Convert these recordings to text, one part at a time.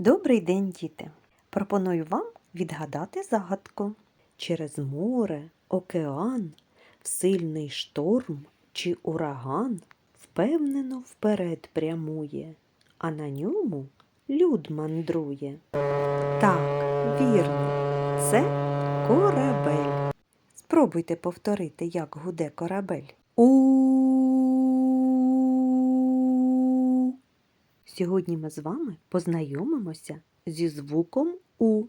Добрий день, діти! Пропоную вам відгадати загадку. Через море, океан, в сильний шторм чи ураган впевнено вперед прямує, а на ньому люд мандрує. Так, вірно, це корабель. Спробуйте повторити, як гуде корабель. У. Сьогодні ми з вами познайомимося зі звуком У,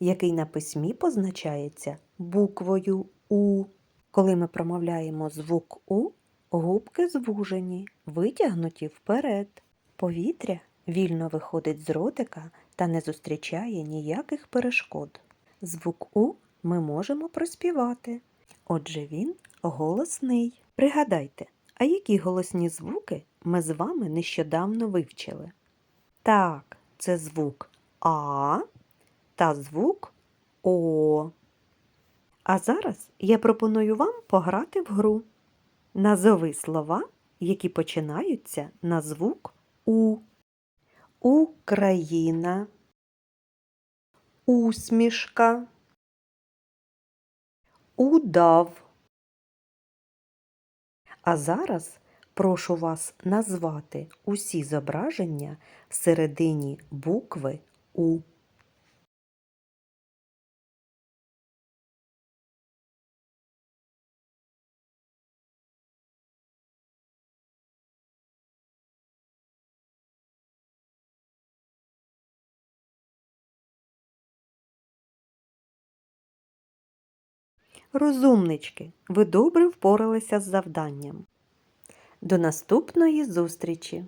який на письмі позначається буквою У. Коли ми промовляємо звук У, губки звужені, витягнуті вперед. Повітря вільно виходить з ротика та не зустрічає ніяких перешкод. Звук У ми можемо проспівати. Отже, він голосний. Пригадайте, а які голосні звуки ми з вами нещодавно вивчили? Так, це звук А та звук О. А зараз я пропоную вам пограти в гру. Назови слова, які починаються на звук У. Україна, усмішка, удав. А зараз прошу вас назвати усі зображення всередині букви У. Розумнички, ви добре впоралися з завданням. До наступної зустрічі!